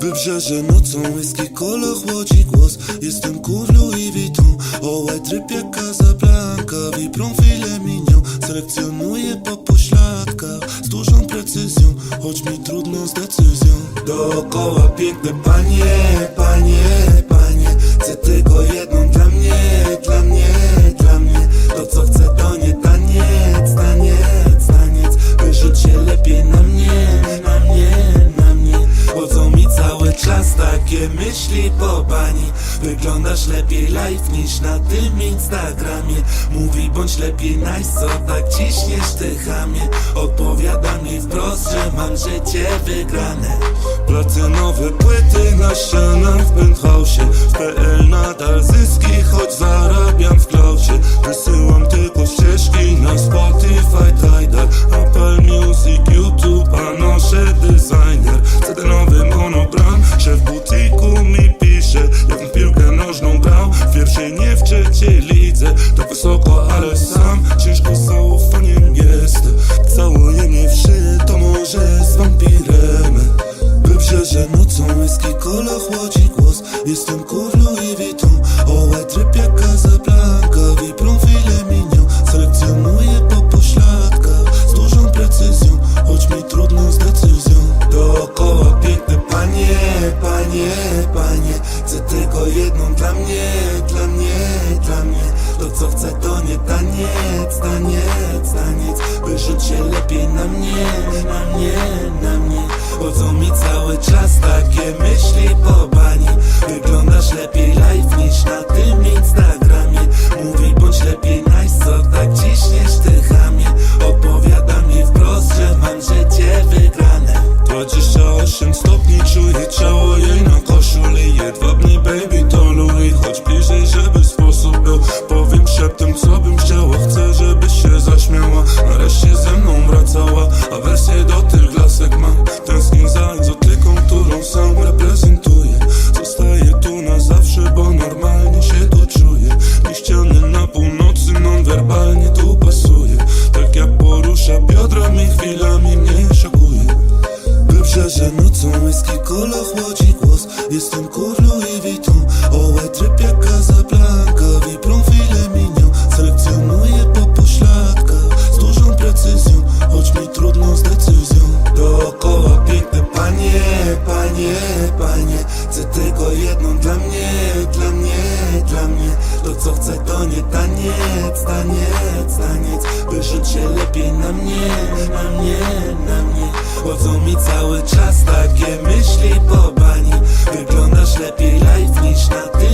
Wybrzeże nocą, whisky kola chłodzi głos. Jestem kur Louis Vuitton Ołe tryb jak Casablanca Wiprą filet mignon Selekcjonuję po pośladkach. Z dużą precyzją. Choć mi trudno z decyzją. Dookoła piękne panie czas takie myśli po bani. Wyglądasz lepiej live niż na tym Instagramie. Mówi bądź lepiej nice, co tak ciśniesz ty chamie Odpowiada mi wprost, że mam życie wygrane. Platynowe płyty na ścianach w penthouse'ie W PL nadal zyski, choć zarabiam pierwszej nie w trzeciej lidze? Tak wysoko, ale sam ciężko z zaufaniem jestem Całuje mnie w szyję, to może z wampirem Wybrzeże nocą, whisky kola chłodzi głos. Jestem kur Louis Vuitton to nie taniec, taniec, taniec By żyć się lepiej na mnie, na mnie, na mnie. Chodzą mi cały czas takie myśli po bani. Wyglądasz lepiej live niż na tym Instagramie. Mówi bądź lepiej nice, co tak ciśniesz ty chamie Odpowiada mi wprost, że mam życie wygrane. 28 100 jak porusza biodrami, chwilami mnie szokuje. Wybrzeże nocą, whisky kola chłodzi głos. Jestem kur Louis Vuitton To co chcę to nie taniec, taniec, taniec. Wyrzuć się lepiej na mnie, na mnie, na mnie. Chodzą mi cały czas takie myśli po bani. Wyglądasz lepiej live niż na Instagramie